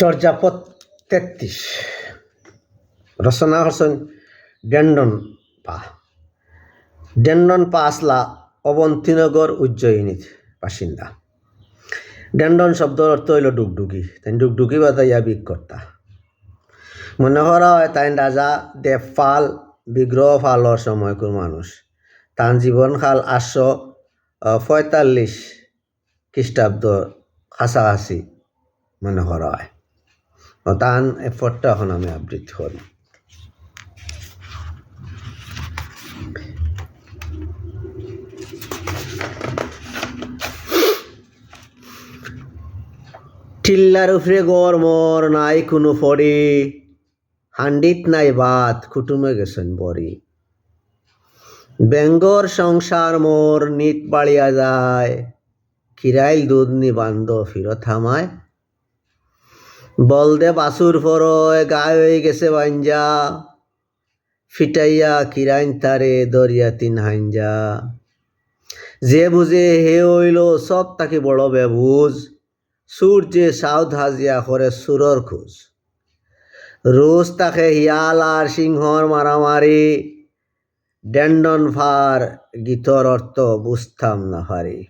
চর্যাপদ তেত্রিশ। রচনা করছেন ডেন্ডন পা। ডেন্ডন পা আসলা অবন্তীনগর উজ্জয়িনীর বাসিন্দা। ডেন্ডন শব্দর অর্থ হইল ডুগডুগি, তাই ডুগডুগি বাজাইয়া বিক কর্তা মনে করা হয় তাই রাজা দেবপাল বিগ্রহ ফালর সময়কুর মানুষ তার জীবনকাল আটশো পঁয়তাল্লিশ খ্রিস্টাব্দ কাছাকাছি মনে করা হয়। তান এফর্টটা এখন আমি আবৃত্তি করি। টিল্লার উপরে গড় মর নাই কোনো ফড়ি হান্ডিত নাই ভাত কুটুমে গেছেন বড়ি। বেঙ্গর সংসার মোর নিত বাড়িয়া যায়, কিরাইল দুধ নি বান্ধ ফিরত হামায়। বলদে বাসুর ফরয় গায়ে হয়ে গেছে বাঞ্জা। ফিটাইয়া কিরাইন তারে দরিয়া তিন হাঞ্জা যে বুঝে হে হইল সব তাকে বড় বেবুজ সূর্যে সাউথ হাজিয়া করে সুরর খোঁজ। রোজ তাকে হিয়াল আর সিংহর মারামারি, ডেন্ডন ফার গীতর অর্থ বুঝতাম না পারি